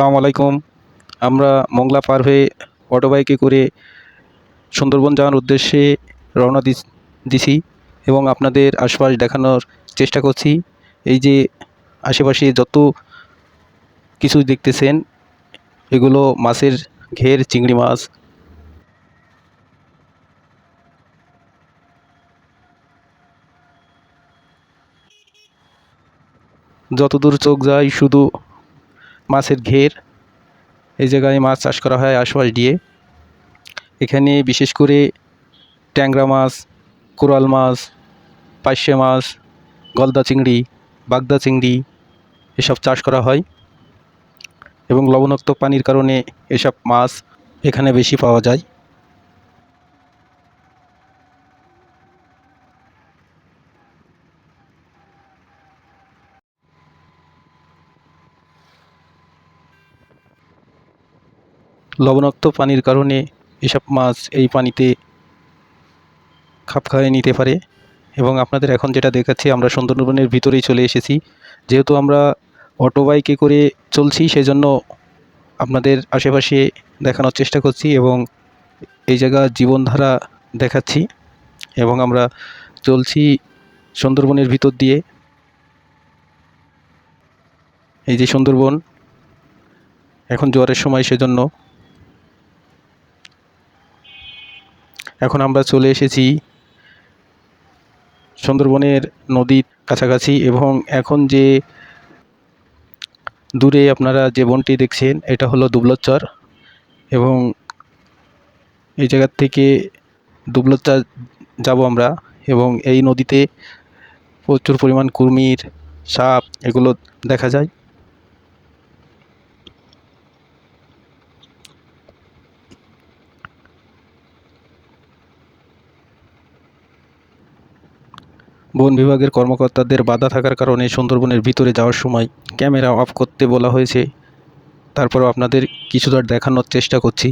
সালাম আলাইকুম। আমরা মংলা পার হয়ে অটো বাইকে করে সুন্দরবন যাওয়ার উদ্দেশ্যে রওনা দিছি এবং আপনাদের আশপাশ দেখানোর চেষ্টা করছি। এই যে আশেপাশে যত কিছু দেখতেছেন, এগুলো মাছের ঘের, চিংড়ি মাছ। যতদূর চোখ যায় শুধু মাছের ঘের। এই জায়গায় মাছ চাষ করা হয় আশপাশ দিয়ে। এখানে বিশেষ করে ট্যাংরা মাছ, কোরাল মাছ পাইশে মাছ, গলদা চিংড়ি, বাগদা চিংড়ি এসব চাষ করা হয়। এবং লবণাক্ত পানির কারণে এসব মাছ এখানে বেশি পাওয়া যায়। লবণাক্ত পানির কারণে এসব মাছ এই পানিতে খাপ খাইয়ে নিতে পারে। এবং আপনাদের এখন যেটা দেখাচ্ছি, আমরা সুন্দরবনের ভিতরেই চলে এসেছি। যেহেতু আমরা অটো বাইকে করে চলছি, সেজন্য আপনাদের আশেপাশে দেখানোর চেষ্টা করছি এবং এই জায়গা জীবনধারা দেখাচ্ছি। এবং আমরা চলছি সুন্দরবনের ভিতর দিয়ে। এই যে সুন্দরবন, এখন জোয়ারের সময়, সেজন্য এখন আমরা চলে এসেছি সুন্দরবনের নদীর কাছাকাছি এবং এখন যে দূরে আপনারা যে বনটি দেখছেন, এটা হলো দুবলচর এবং এই জায়গার থেকে দুবলচর যাব আমরা এবং এই নদীতে প্রচুর পরিমাণ কুর্মির সাপ এগুলো দেখা যায়। বন বিভাগের কর্মকর্তাদের বাধা থাকার কারণে সুন্দরবনের ভিতরে যাওয়ার সময় ক্যামেরা অফ করতে বলা হয়েছে। তারপরও আপনাদের কিছুটা দেখানোর চেষ্টা করছি।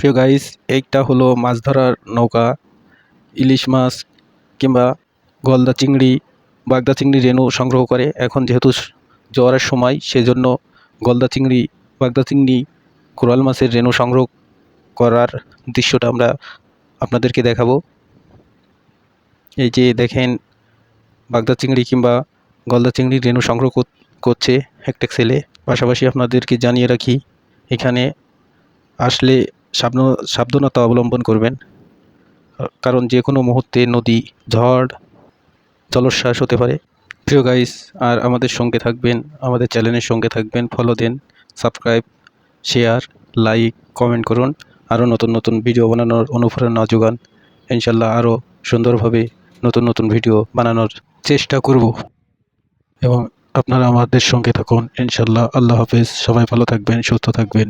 প্রিয় গাইস এইটা হলো মাছ ধরার নৌকা। ইলিশ মাছ কিংবা গলদা চিংড়ি, বাগদা চিংড়ি রেণু সংগ্রহ করে। এখন যেহেতু জোয়ারের সময়, সেজন্য গলদা চিংড়ি, বাগদা চিংড়ি, কোরাল মাছের রেণু সংগ্রহ করার দৃশ্যটা আমরা আপনাদেরকে দেখাবো। এই যে দেখেন, বাগদা চিংড়ি কিংবা গলদা চিংড়ি রেণু সংগ্রহ করছে একটা ছেলে। পাশাপাশি আপনাদেরকে জানিয়ে রাখি, এখানে আসলে সাবধান সাবধানতা অবলম্বন করবেন। কারণ যে কোনো মুহূর্তে নদী, ঝড়, জলোচ্ছ্বাস হতে পারে। প্রিয় গাইস আর আমাদের সঙ্গে থাকবেন, আমাদের চ্যানেলের সঙ্গে থাকবেন ফলো দেন সাবস্ক্রাইব শেয়ার লাইক কমেন্ট করুন। আরও নতুন নতুন ভিডিও বানানোর অনুপ্রেরণা যোগান। ইনশাল্লাহ আরও সুন্দরভাবে নতুন নতুন ভিডিও বানানোর চেষ্টা করব। এবং আপনারা আমাদের সঙ্গে থাকুন। ইনশাল্লাহ আল্লাহ হাফেজ। সবাই ভালো থাকবেন, সুস্থ থাকবেন।